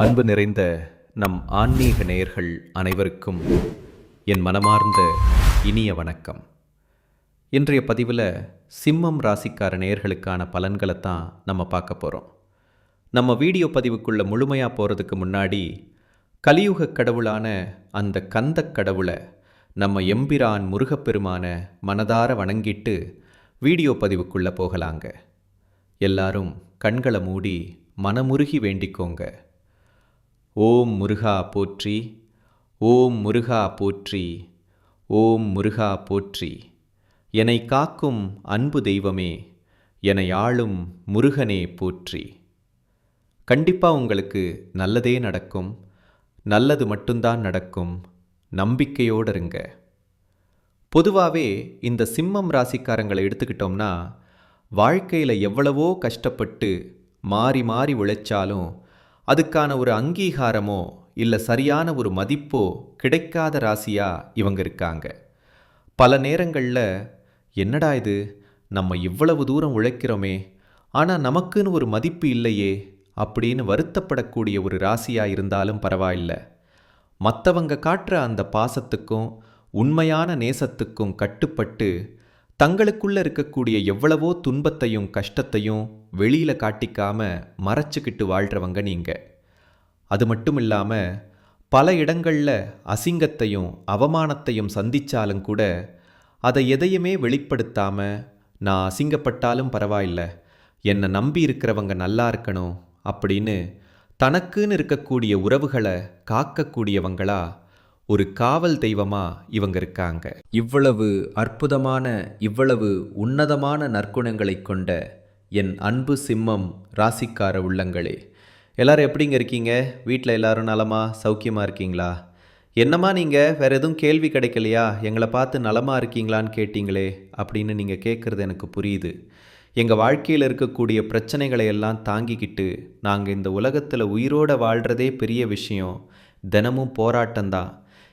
அன்பு நிறைந்த நம் ஆன்மீக நேயர்கள் அனைவருக்கும் என் மனமார்ந்த இனிய வணக்கம். இன்றைய பதிவில் சிம்மம் ராசிக்கார நேயர்களுக்கான பலன்களை தான் நம்ம பார்க்க போகிறோம் நம்ம வீடியோ பதிவுக்குள்ள முழுமையாக போகிறதுக்கு முன்னாடி கலியுக கடவுளான அந்த கந்தக் கடவுளை நம்ம எம்பிரான் முருகப்பெருமான மனதார வணங்கிட்டு வீடியோ பதிவுக்குள்ளே போகலாங்க. எல்லாரும் கண்களை மூடி மனமுருகி வேண்டிக்கோங்க. ஓம் முருகா போற்றி ஓம் முருகா போற்றி ஓம் முருகா போற்றி. என்னை காக்கும் அன்பு தெய்வமே என்னை ஆளும் முருகனே போற்றி. கண்டிப்பாக உங்களுக்கு நல்லதே நடக்கும் நல்லது மட்டும்தான் நடக்கும். நம்பிக்கையோடு இருங்க. பொதுவாகவே இந்த சிம்மம் ராசிக்காரங்களை எடுத்துக்கிட்டோம்னா வாழ்க்கையில் எவ்வளவோ கஷ்டப்பட்டு மாறி மாறி உழைச்சாலும் அதுக்கான ஒரு அங்கீகாரமோ இல்லை சரியான ஒரு மதிப்போ கிடைக்காத ராசியாக இவங்க இருக்காங்க. பல நேரங்களில் என்னடா இது? நம்ம இவ்வளவு தூரம் உழைக்கிறோமே ஆனால் நமக்குன்னு ஒரு மதிப்பு இல்லையே அப்படின்னு வருத்தப்படக்கூடிய ஒரு ராசியாக இருந்தாலும் பரவாயில்லை. மற்றவங்க காட்டுற அந்த பாசத்துக்கும் உண்மையான நேசத்துக்கும் கட்டுப்பட்டு தங்களுக்குள்ள இருக்கக்கூடிய எவ்வளவோ துன்பத்தையும் கஷ்டத்தையும் வெளியில காட்டிக்காம மறைச்சிக்கிட்டு வாழ்கிறவங்க நீங்க. அது மட்டும் இல்லாமல் பல இடங்களில் அசிங்கத்தையும் அவமானத்தையும் சந்திச்சாலும் கூட அதை எதையுமே வெளிப்படுத்தாம நான் அசிங்கப்பட்டாலும் பரவாயில்ல. என்னை நம்பி இருக்கிறவங்க நல்லா இருக்கணும் அப்படின்னு தனக்குன்னு இருக்கக்கூடிய உறவுகளை காக்கக்கூடியவங்களா ஒரு காவல் தெய்வமா இவங்க இருக்காங்க. இவ்வளவு அற்புதமான இவ்வளவு உன்னதமான நற்குணங்களை கொண்ட என் அன்பு சிம்மம் ராசிக்கார உள்ளங்களே. எல்லாரும் எப்படிங்க இருக்கீங்க? வீட்டில் எல்லாரும் நலமா? சௌக்கியமாக இருக்கீங்களா? என்னம்மா நீங்கள் வேறு எதுவும் கேள்வி கிடைக்கலையா? எங்களை பார்த்து நலமாக இருக்கீங்களான்னு கேட்டிங்களே அப்படின்னு நீங்கள் கேட்குறது எனக்கு புரியுது. எங்கள் வாழ்க்கையில் இருக்கக்கூடிய பிரச்சனைகளை எல்லாம் தாங்கிக்கிட்டு நாங்கள் இந்த உலகத்தில் உயிரோட வாழ்கிறதே பெரிய விஷயம். தினமும் போராட்டம்தான்.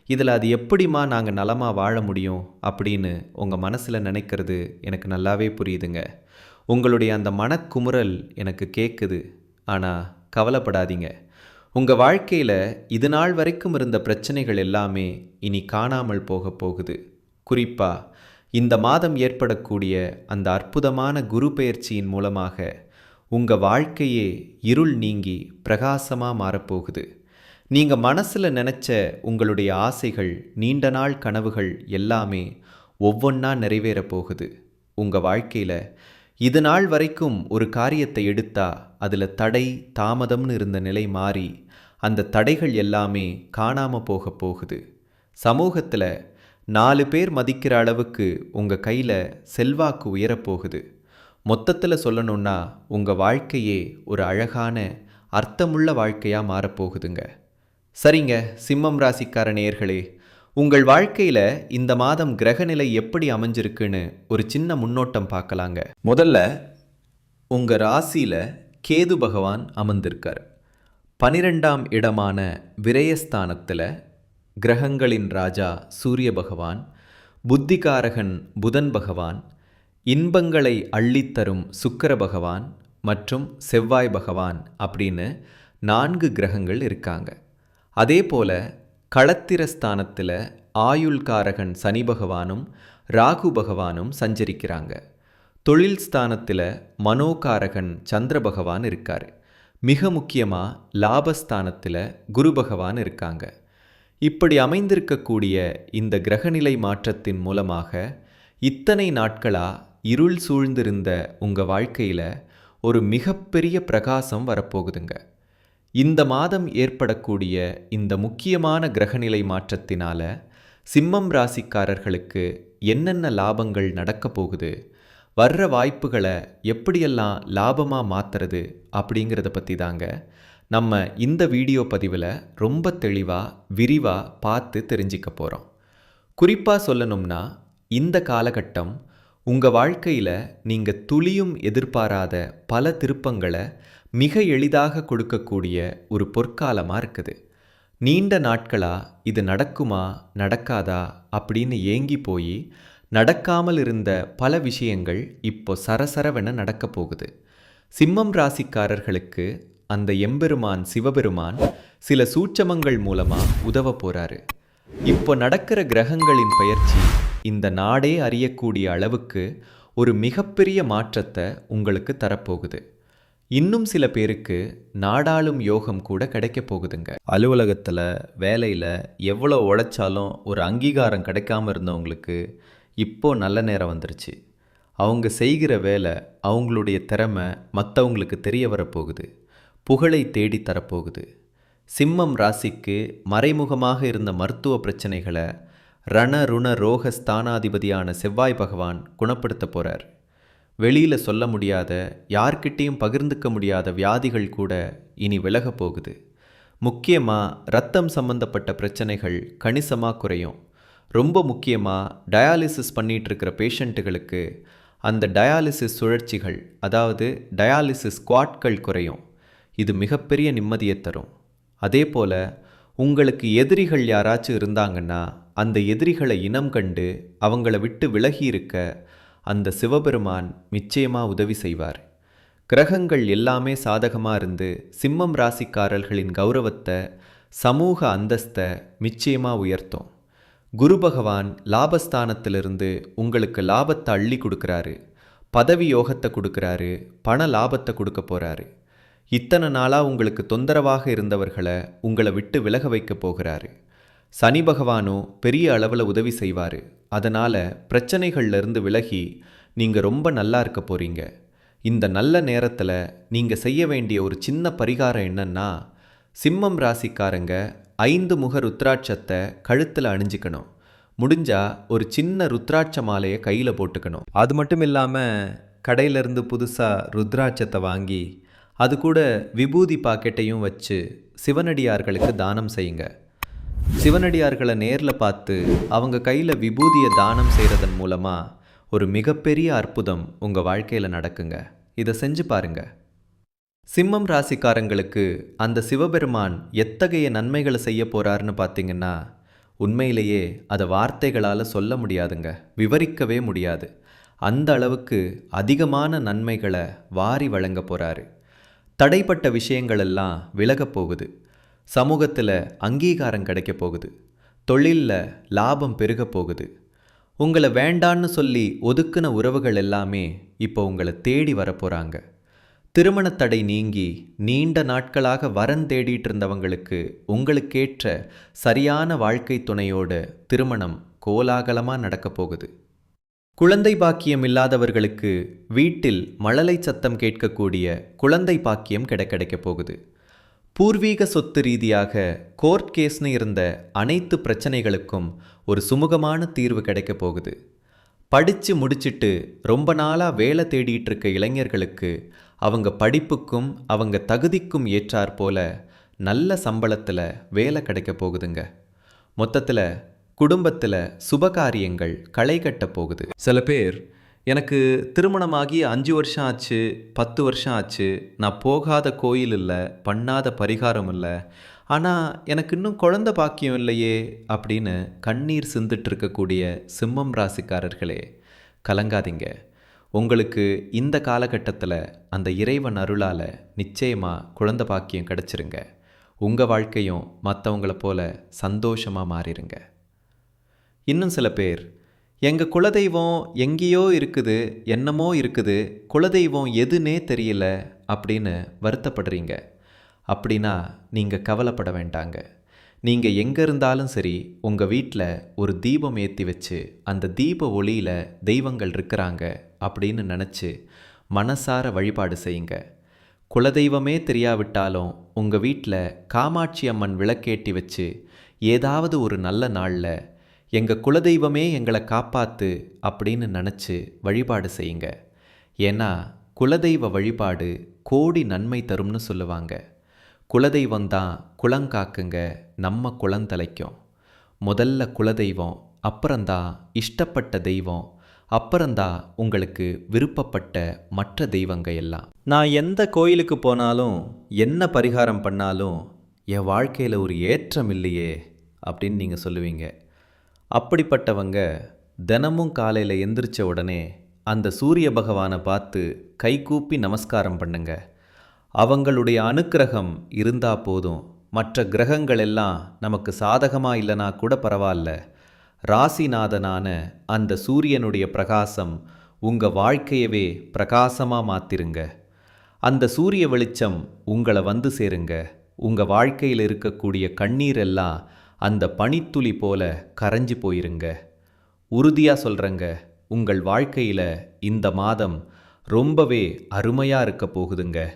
இதில் அது எப்படிம்மா நாங்கள் நலமாக வாழ முடியும் அப்படின்னு உங்கள் மனசில் நினைக்கிறது எனக்கு நல்லாவே புரியுதுங்க. உங்களுடைய அந்த மனக்குமுறல் எனக்கு கேட்குது ஆனால் கவலைப்படாதீங்க. உங்கள் வாழ்க்கையில் இது நாள் வரைக்கும் இருந்த பிரச்சனைகள் எல்லாமே இனி காணாமல் போக போகுது. குறிப்பாக இந்த மாதம் ஏற்படக்கூடிய அந்த அற்புதமான குரு பெயர்ச்சியின் மூலமாக உங்கள் வாழ்க்கையே இருள் நீங்கி பிரகாசமாக மாறப்போகுது நீங்கள் மனசில் நினச்ச உங்களுடைய ஆசைகள் நீண்ட நாள் கனவுகள் எல்லாமே ஒவ்வொன்றா நிறைவேறப் போகுது. உங்கள் வாழ்க்கையில் இது நாள் வரைக்கும் ஒரு காரியத்தை எடுத்தா அதில் தடை தாமதம்னு இருந்த நிலை மாறி அந்த தடைகள் எல்லாமே காணாமல் போக போகுது. சமூகத்தில் நாலு பேர் மதிக்கிற அளவுக்கு உங்கள் கையில் செல்வாக்கு உயரப்போகுது மொத்தத்தில் சொல்லணுன்னா உங்கள் வாழ்க்கையே ஒரு அழகான அர்த்தமுள்ள வாழ்க்கையாக மாறப்போகுதுங்க சரிங்க சிம்மம் ராசிக்கார நேர்களே உங்கள் வாழ்க்கையில் இந்த மாதம் கிரகநிலை எப்படி அமைஞ்சிருக்குன்னு ஒரு சின்ன முன்னோட்டம் பார்க்கலாங்க. முதல்ல உங்கள் ராசியில் கேது பகவான் அமர்ந்திருக்கார். பனிரெண்டாம் இடமான விரயஸ்தானத்தில் கிரகங்களின் ராஜா சூரிய பகவான் புத்திகாரகன் புதன் பகவான் இன்பங்களை அள்ளித்தரும் சுக்கர பகவான் மற்றும் செவ்வாய் பகவான் அப்படின்னு நான்கு கிரகங்கள் இருக்காங்க. அதே போல களத்திரஸ்தானத்தில் ஆயுள்காரகன் சனி பகவானும் ராகு பகவானும் சஞ்சரிக்கிறாங்க. தொழில் ஸ்தானத்தில் மனோகாரகன் சந்திர பகவான் இருக்கார். மிக முக்கியமாக லாபஸ்தானத்தில் குரு பகவான் இருக்காங்க. இப்படி அமைந்திருக்கக்கூடிய இந்த கிரகநிலை மாற்றத்தின் மூலமாக இத்தனை நாட்களாக இருள் சூழ்ந்திருந்த உங்கள் வாழ்க்கையில் ஒரு மிகப்பெரிய பிரகாசம் வரப்போகுதுங்க. இந்த மாதம் ஏற்படக்கூடிய இந்த முக்கியமான கிரகநிலை மாற்றத்தினால சிம்மம் ராசிக்காரர்களுக்கு என்னென்ன லாபங்கள் நடக்கப் போகுது வர்ற வாய்ப்புகளை எப்படியெல்லாம் லாபமாக மாற்றுறது அப்படிங்கிறத பற்றி தாங்க நம்ம இந்த வீடியோ பதிவில் ரொம்ப தெளிவாக விரிவாக பார்த்து தெரிஞ்சிக்க போகிறோம் குறிப்பாக சொல்லணும்னா இந்த காலகட்டம் உங்கள் வாழ்க்கையில் நீங்கள் துளியும் எதிர்பாராத பல திருப்பங்களை மிக எளிதாக கொடுக்கக்கூடிய ஒரு பொற்காலமாக இருக்குது. நீண்ட நாட்களாக இது நடக்குமா நடக்காதா அப்படின்னு ஏங்கி போய் நடக்காமல் இருந்த பல விஷயங்கள் இப்போ சரசரவென நடக்கப் போகுது. சிம்மம் ராசிக்காரர்களுக்கு அந்த எம்பெருமான் சிவபெருமான் சில சூட்சமங்கள் மூலமாக உதவ போகிறாரு இப்போ நடக்கிற கிரகங்களின் பயிற்சி இந்த நாடே அறியக்கூடிய அளவுக்கு ஒரு மிகப்பெரிய மாற்றத்தை உங்களுக்கு தரப்போகுது. இன்னும் சில பேருக்கு நாடாளும் யோகம் கூட கிடைக்க போகுதுங்க. அலுவலகத்தில் வேலையில் எவ்வளோ உழைச்சாலும் ஒரு அங்கீகாரம் கிடைக்காம இருந்தவங்களுக்கு இப்போ நல்ல நேரம் வந்துருச்சு. அவங்க செய்கிற வேலை அவங்களுடைய திறமை மற்றவங்களுக்கு தெரிய வரப்போகுது. புகழை தேடி தரப்போகுது. சிம்மம் ராசிக்கு மறைமுகமாக இருந்த மருத்துவ பிரச்சனைகளை ரண ருண ரோக ஸ்தானாதிபதியான செவ்வாய் பகவான் குணப்படுத்த போகிறார் வெளியில் சொல்ல முடியாத யார்கிட்டேயும் பகிர்ந்துக்க முடியாத வியாதிகள் கூட இனி விலகப் போகுது. முக்கியமாக ரத்தம் சம்பந்தப்பட்ட பிரச்சனைகள் கணிசமாக குறையும். ரொம்ப முக்கியமாக டயாலிசிஸ் பண்ணிகிட்ருக்கிற பேஷண்ட்டுகளுக்கு அந்த டயாலிசிஸ் சுழற்சிகள் அதாவது டயாலிசிஸ் குவாட்கள் குறையும். இது மிகப்பெரிய நிம்மதியை தரும். அதே போல் உங்களுக்கு எதிரிகள் யாராச்சும் இருந்தாங்கன்னா அந்த எதிரிகளை இனம் கண்டு அவங்கள விட்டு விலகி இருக்க அந்த சிவபெருமான் நிச்சயமாக உதவி செய்வார். கிரகங்கள் எல்லாமே சாதகமாக இருந்து சிம்மம் ராசிக்காரர்களின் கௌரவத்தை சமூக அந்தஸ்தை நிச்சயமாக உயர்த்தும். குரு பகவான் லாபஸ்தானத்திலிருந்து உங்களுக்கு லாபத்தை அள்ளி கொடுக்குறாரு. பதவி யோகத்தை கொடுக்குறாரு பண லாபத்தை கொடுக்க போகிறாரு இத்தனை நாளாக உங்களுக்கு தொந்தரவாக இருந்தவர்களை உங்களை விட்டு விலக வைக்க போகிறாரு. சனி பகவானோ பெரிய அளவில் உதவி செய்வார். அதனால் பிரச்சனைகள்லேருந்து விலகி நீங்கள் ரொம்ப நல்லா இருக்க போகிறீங்க இந்த நல்ல நேரத்தில் நீங்கள் செய்ய வேண்டிய ஒரு சின்ன பரிகாரம் என்னன்னா சிம்மம் ராசிக்காரங்க ஐந்து முக ருத்ராட்சத்தை கழுத்தில் அணிஞ்சிக்கணும். முடிஞ்சா ஒரு சின்ன ருத்ராட்ச மாலையை கையில் போட்டுக்கணும். அது மட்டும் இல்லாமல் கடையிலேருந்து புதுசாக ருத்ராட்சத்தை வாங்கி அது கூட விபூதி பாக்கெட்டையும் வச்சு சிவனடியார்களுக்கு தானம் செய்யுங்க. சிவனடியார்களை நேரில் பார்த்து அவங்க கையில் விபூதியை தானம் செய்கிறதன் மூலமாக ஒரு மிகப்பெரிய அற்புதம் உங்கள் வாழ்க்கையில் நடக்குங்க. இதை செஞ்சு பாருங்க. சிம்மம் ராசிக்காரங்களுக்கு அந்த சிவபெருமான் எத்தகைய நன்மைகளை செய்ய போகிறாருன்னு பார்த்தீங்கன்னா உண்மையிலேயே அதை வார்த்தைகளால் சொல்ல முடியாதுங்க. விவரிக்கவே முடியாது. அந்த அளவுக்கு அதிகமான நன்மைகளை வாரி வழங்க போகிறாரு தடைப்பட்ட விஷயங்களெல்லாம் விலகப் போகுது. சமூகத்தில் அங்கீகாரம் கிடைக்க போகுது. தொழிலில் லாபம் பெருக போகுது. உங்களை வேண்டான்னு சொல்லி ஒதுக்குன உறவுகள் எல்லாமே இப்போ உங்களை தேடி வரப்போகிறாங்க திருமணத்தடை நீங்கி நீண்ட நாட்களாக வரன் தேடிட்டு இருந்தவங்களுக்கு உங்களுக்கேற்ற சரியான வாழ்க்கை துணையோட திருமணம் கோலாகலமாக நடக்கப் போகுது. குழந்தை பாக்கியம் இல்லாதவர்களுக்கு வீட்டில் மழலை சத்தம் கேட்கக்கூடிய குழந்தை பாக்கியம் கிடைக்க கிடைக்கப் போகுது. பூர்வீக சொத்து ரீதியாக கோர்ட் கேஸ்னு இருந்த அனைத்து பிரச்சனைகளுக்கும் ஒரு சுமூகமான தீர்வு கிடைக்கப் போகுது. படித்து முடிச்சிட்டு ரொம்ப நாளாக வேலை தேடிட்டு இருக்க இளைஞர்களுக்கு அவங்க படிப்புக்கும் அவங்க தகுதிக்கும் ஏற்றாற் போல நல்ல சம்பளத்தில் வேலை கிடைக்க போகுதுங்க. மொத்தத்தில் குடும்பத்தில் சுபகாரியங்கள் களை கட்ட போகுது. சில பேர் எனக்கு திருமணமாகி அஞ்சு வருஷம் ஆச்சு பத்து வருஷம் ஆச்சு. நான் போகாத கோயில் இல்லை பண்ணாத பரிகாரம் இல்லை. ஆனால் எனக்கு இன்னும் குழந்த பாக்கியம் இல்லையே அப்படின்னு கண்ணீர் சிந்துட்டு இருக்கக்கூடிய சிம்மம் ராசிக்காரர்களே கலங்காதீங்க. உங்களுக்கு இந்த காலகட்டத்தில் அந்த இறைவன் அருளால் நிச்சயமாக குழந்த பாக்கியம் கிடச்சிருங்க. உங்கள் வாழ்க்கையும் மற்றவங்கள போல சந்தோஷமாக மாறிடுங்க இன்னும் சில பேர் எங்கள் குலதெய்வம் எங்கேயோ இருக்குது என்னமோ இருக்குது குலதெய்வம் எதுனே தெரியல அப்படின்னு வருத்தப்படுறீங்க. அப்படின்னா நீங்கள் கவலைப்பட வேண்டாங்க. நீங்கள் எங்கே இருந்தாலும் சரி உங்கள் வீட்டில் ஒரு தீபம் ஏற்றி வச்சு அந்த தீப ஒளியில் தெய்வங்கள் இருக்கிறாங்க அப்படின்னு நினச்சி மனசார வழிபாடு செய்யுங்க. குலதெய்வமே தெரியாவிட்டாலும் உங்கள் வீட்டில் காமாட்சி அம்மன் விளக்கேட்டி வச்சு ஏதாவது ஒரு நல்ல நாளில் எங்கள் குலதெய்வமே எங்களை காப்பாற்று அப்படின்னு நினச்சி வழிபாடு செய்யுங்க. ஏன்னா குலதெய்வ வழிபாடு கோடி நன்மை தரும்னு சொல்லுவாங்க. குலதெய்வம் தான் குளங்காக்குங்க நம்ம குளந்தலைக்கும் முதல்ல குலதெய்வம் அப்புறம்தான் இஷ்டப்பட்ட தெய்வம் அப்புறம்தான் உங்களுக்கு விருப்பப்பட்ட மற்ற தெய்வங்க எல்லாம். நான் எந்த கோயிலுக்கு போனாலும் என்ன பரிகாரம் பண்ணாலும் என் வாழ்க்கையில் ஒரு ஏற்றம் இல்லையே அப்படின்னு நீங்கள் சொல்லுவீங்க. அப்படிப்பட்டவங்க தினமும் காலையில் எந்திரிச்ச உடனே அந்த சூரிய பகவானை பார்த்து கைகூப்பி நமஸ்காரம் பண்ணுங்க. அவங்களுடைய அனுக்கிரகம் இருந்தால் போதும். மற்ற கிரகங்கள் எல்லாம் நமக்கு சாதகமாக இல்லைனா கூட பரவாயில்ல. ராசிநாதனான அந்த சூரியனுடைய பிரகாசம் உங்கள் வாழ்க்கையவே பிரகாசமாக மாத்திருங்க. அந்த சூரிய வெளிச்சம் உங்களை வந்து சேருங்க. உங்கள் வாழ்க்கையில் இருக்கக்கூடிய கண்ணீர் எல்லாம் அந்த பனித்துளி போல கரைஞ்சு போயிருங்க. உறுதியாக சொல்கிறேங்க உங்கள் வாழ்க்கையில் இந்த மாதம் ரொம்பவே அருமையாக இருக்க போகுதுங்க.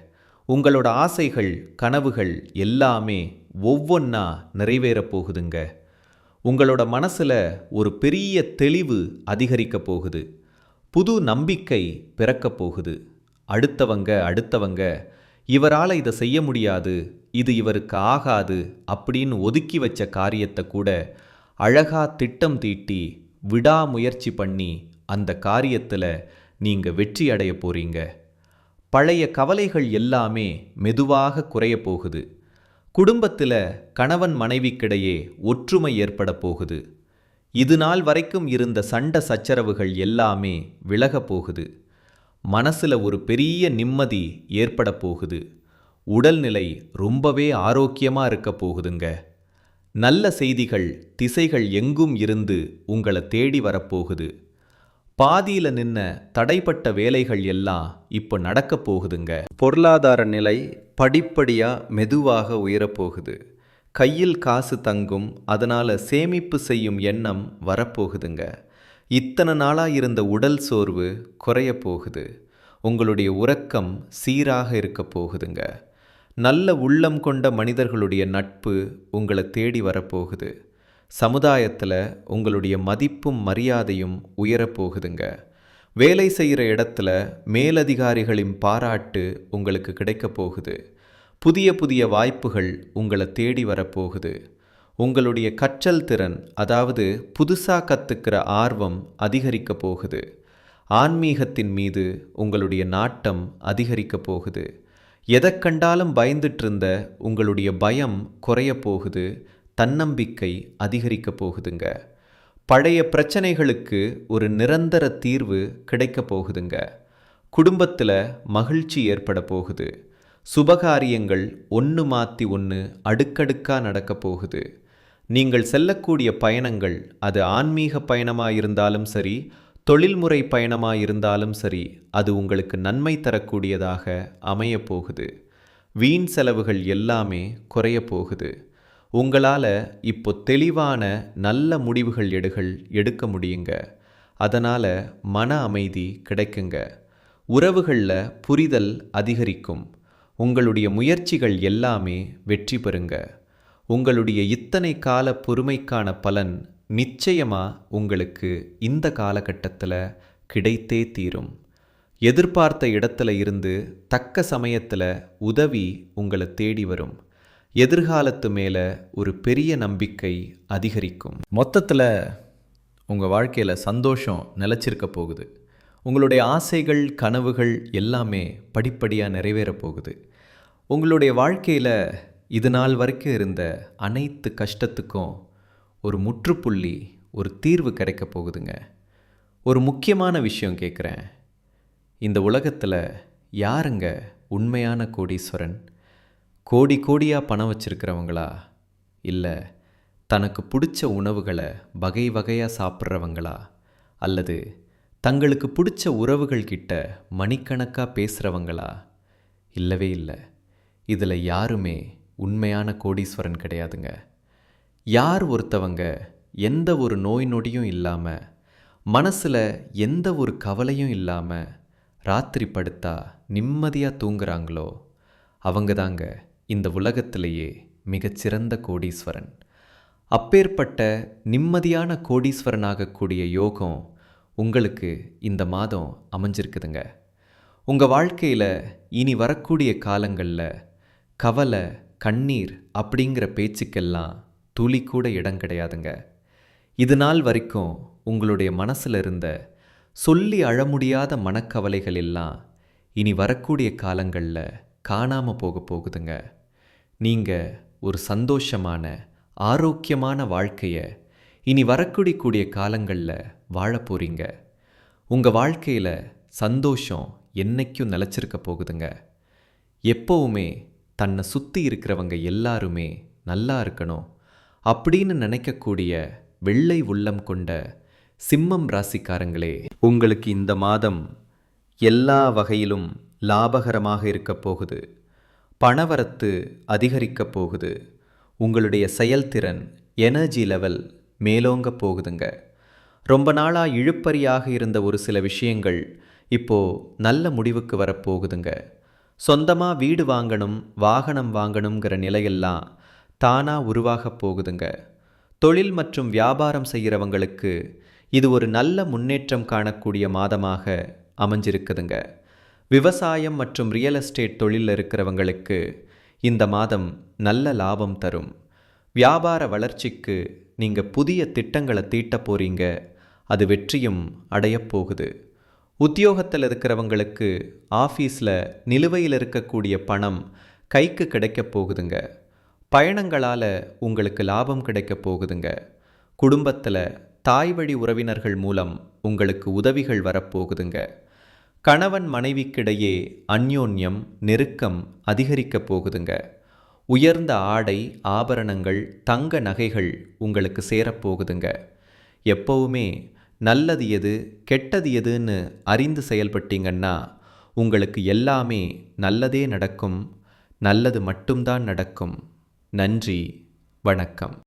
உங்களோட ஆசைகள் கனவுகள் எல்லாமே ஒவ்வொன்றா நிறைவேறப் போகுதுங்க. உங்களோட மனசுல ஒரு பெரிய தெளிவு அதிகரிக்க போகுது. புது நம்பிக்கை பிறக்கப் போகுது. அடுத்தவங்க அடுத்தவங்க இவரால் இதை செய்ய முடியாது இது இவருக்கு ஆகாது அப்படின்னு ஒதுக்கி வச்ச காரியத்தை கூட அழகா திட்டம் தீட்டி விடாமுயற்சி பண்ணி அந்த காரியத்தில் நீங்கள் வெற்றி அடைய போறீங்க. பழைய கவலைகள் எல்லாமே மெதுவாக குறைய போகுது. குடும்பத்தில் கணவன் மனைவிக்கிடையே ஒற்றுமை ஏற்பட போகுது. இது நாள் வரைக்கும் இருந்த சண்ட சச்சரவுகள் எல்லாமே விலகப் போகுது. மனசில் ஒரு பெரிய நிம்மதி ஏற்பட போகுது. உடல்நிலை ரொம்பவே ஆரோக்கியமாக இருக்க போகுதுங்க. நல்ல செய்திகள் திசைகள் எங்கும் இருந்து உங்களை தேடி வரப்போகுது பாதியில் நின்ன தடைப்பட்ட வேலைகள் எல்லாம் இப்போ நடக்கப் போகுதுங்க. பொருளாதார நிலை படிப்படியாக மெதுவாக உயரப்போகுது கையில் காசு தங்கும் அதனால் சேமிப்பு செய்யும் எண்ணம் வரப்போகுதுங்க இத்தனை நாளாக இருந்த உடல் சோர்வு குறைய போகுது. உங்களுடைய உறக்கம் சீராக இருக்க போகுதுங்க. நல்ல உள்ளம் கொண்ட மனிதர்களுடைய நட்பு உங்களை தேடி வரப்போகுது. சமுதாயத்தில் உங்களுடைய மதிப்பும் மரியாதையும் உயரப்போகுதுங்க. வேலை செய்கிற இடத்துல மேலதிகாரிகளின் பாராட்டு உங்களுக்கு கிடைக்கப் போகுது. புதிய புதிய வாய்ப்புகள் உங்களை தேடி வரப்போகுது. உங்களுடைய கற்றல் திறன் அதாவது புதுசாக கற்றுக்கிற ஆர்வம் அதிகரிக்க போகுது. ஆன்மீகத்தின் மீது உங்களுடைய நாட்டம் அதிகரிக்க போகுது. எதை கண்டாலும் பயந்துட்டு இருந்த உங்களுடைய பயம் குறைய போகுது தன்னம்பிக்கை அதிகரிக்க போகுதுங்க. பழைய பிரச்சனைகளுக்கு ஒரு நிரந்தர தீர்வு கிடைக்க போகுதுங்க. குடும்பத்தில் மகிழ்ச்சி ஏற்பட போகுது. சுபகாரியங்கள் ஒன்று மாற்றி ஒன்று அடுக்கடுக்காக நடக்க போகுது. நீங்கள் செல்லக்கூடிய பயணங்கள் அது ஆன்மீக பயணமாக இருந்தாலும் சரி தொழில்முறை பயணமாக இருந்தாலும் சரி அது உங்களுக்கு நன்மை தரக்கூடியதாக அமையப்போகுது. வீண் செலவுகள் எல்லாமே குறைய போகுது உங்களால் இப்போ தெளிவான நல்ல முடிவுகள் எடுகள் எடுக்க முடியுங்க. அதனால் மன அமைதி கிடைக்குங்க. உறவுகளில் புரிதல் அதிகரிக்கும். உங்களுடைய முயற்சிகள் எல்லாமே வெற்றி பெறுங்க. உங்களுடைய இத்தனை கால பொறுமைக்கான பலன் நிச்சயமாக உங்களுக்கு இந்த காலகட்டத்தில் கிடைத்தே தீரும். எதிர்பார்த்த இடத்துல இருந்து தக்க சமயத்தில் உதவி உங்களை தேடி வரும். எதிர்காலத்து மேலே ஒரு பெரிய நம்பிக்கை அதிகரிக்கும். மொத்தத்தில் உங்கள் வாழ்க்கையில் சந்தோஷம் நிலச்சிருக்க போகுது. உங்களுடைய ஆசைகள் கனவுகள் எல்லாமே படிப்படியாக நிறைவேறப் போகுது. உங்களுடைய வாழ்க்கையில் இது நாள் வரைக்கும் இருந்த அனைத்து கஷ்டத்துக்கும் ஒரு முற்றுப்புள்ளி ஒரு தீர்வு கிடைக்க போகுதுங்க. ஒரு முக்கியமான விஷயம் கேட்குறேன். இந்த உலகத்தில் யாருங்க உண்மையான கோடீஸ்வரன்? கோடி கோடியாக பணம் வச்சிருக்கிறவங்களா? இல்லை தனக்கு பிடிச்ச உணவுகளை வகை வகையாக சாப்பிட்றவங்களா? அல்லது தங்களுக்கு பிடிச்ச உறவுகள் கிட்ட மணிக்கணக்காக பேசுகிறவங்களா இல்லவே இல்லை. இதில் யாருமே உண்மையான கோடீஸ்வரன் கிடையாதுங்க. யார் ஒருத்தவங்க எந்த ஒரு நோய் நொடியும் இல்லாமல் மனசில் எந்த ஒரு கவலையும் இல்லாமல் ராத்திரி படுத்தா நிம்மதியாக தூங்குறாங்களோ அவங்க தாங்க இந்த உலகத்திலேயே மிகச்சிறந்த கோடீஸ்வரன். அப்பேற்பட்ட நிம்மதியான கோடீஸ்வரனாகக்கூடிய யோகம் உங்களுக்கு இந்த மாதம் அமைஞ்சிருக்குதுங்க. உங்கள் வாழ்க்கையில் இனி வரக்கூடிய காலங்களில் கவலை கண்ணீர் அப்படிங்கிற பேச்சுக்கெல்லாம் துளி கூட இடம் கிடையாதுங்க. இது நாள் வரைக்கும் உங்களுடைய மனசில் இருந்த சொல்லி அழ முடியாத மனக்கவலைகள் எல்லாம் இனி வரக்கூடிய காலங்களில் காணாமல் போக போகுதுங்க. நீங்கள் ஒரு சந்தோஷமான ஆரோக்கியமான வாழ்க்கையை இனி வரக்கூடிய கூடிய காலங்களில் வாழ போகிறீங்க உங்கள் வாழ்க்கையில் சந்தோஷம் என்னைக்கும் நிலச்சிருக்க போகுதுங்க. எப்போவுமே தன்னை சுற்றி இருக்கிறவங்க எல்லாருமே நல்லா இருக்கணும். அப்படின்னு நினைக்கக்கூடிய வெள்ளை உள்ளம் கொண்ட சிம்மம் ராசிக்காரங்களே உங்களுக்கு இந்த மாதம் எல்லா வகையிலும் லாபகரமாக இருக்கப் போகுது. பணவரத்து அதிகரிக்கப் போகுது. உங்களுடைய செயல்திறன் எனர்ஜி லெவல் மேலோங்க போகுதுங்க. ரொம்ப நாளாக இழுப்பறியாக இருந்த ஒரு சில விஷயங்கள் இப்போ நல்ல முடிவுக்கு வரப்போகுதுங்க சொந்தமாக வீடு வாங்கணும் வாகனம் வாங்கணுங்கிற நிலையெல்லாம் தானாக உருவாகப் போகுதுங்க. தொழில் மற்றும் வியாபாரம் செய்கிறவங்களுக்கு இது ஒரு நல்ல முன்னேற்றம் காணக்கூடிய மாதமாக அமைஞ்சிருக்குதுங்க. விவசாயம் மற்றும் ரியல் எஸ்டேட் தொழிலில் இருக்கிறவங்களுக்கு இந்த மாதம் நல்ல லாபம் தரும். வியாபார வளர்ச்சிக்கு நீங்கள் புதிய திட்டங்களை தீட்ட போறீங்க. அது வெற்றியும் அடையப்போகுது உத்தியோகத்தில் இருக்கிறவங்களுக்கு ஆஃபீஸில் நிலுவையில் இருக்கக்கூடிய பணம் கைக்கு கிடைக்கப் போகுதுங்க. பயணங்களால் உங்களுக்கு லாபம் கிடைக்கப் போகுதுங்க. குடும்பத்தில் தாய் வழி உறவினர்கள் மூலம் உங்களுக்கு உதவிகள் வரப்போகுதுங்க கணவன் மனைவிக்கிடையே அந்யோன்யம் நெருக்கம் அதிகரிக்கப் போகுதுங்க. உயர்ந்த ஆடை ஆபரணங்கள் தங்க நகைகள் உங்களுக்கு சேரப்போகுதுங்க எப்பவுமே நல்லது எது கெட்டது எதுன்னு அறிந்து செயல்பட்டீங்கன்னா உங்களுக்கு எல்லாமே நல்லதே நடக்கும் நல்லது மட்டும்தான் நடக்கும். நன்றி வணக்கம்.